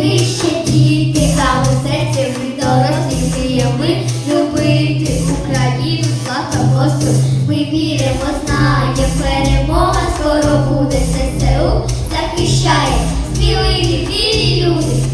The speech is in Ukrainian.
ми ще діти, у серці ми дорослі, ми. Любити Україну, слава Богу, ми віримо, знаємо, перемога скоро буде ССУ. Захищає, спіли вірі люди.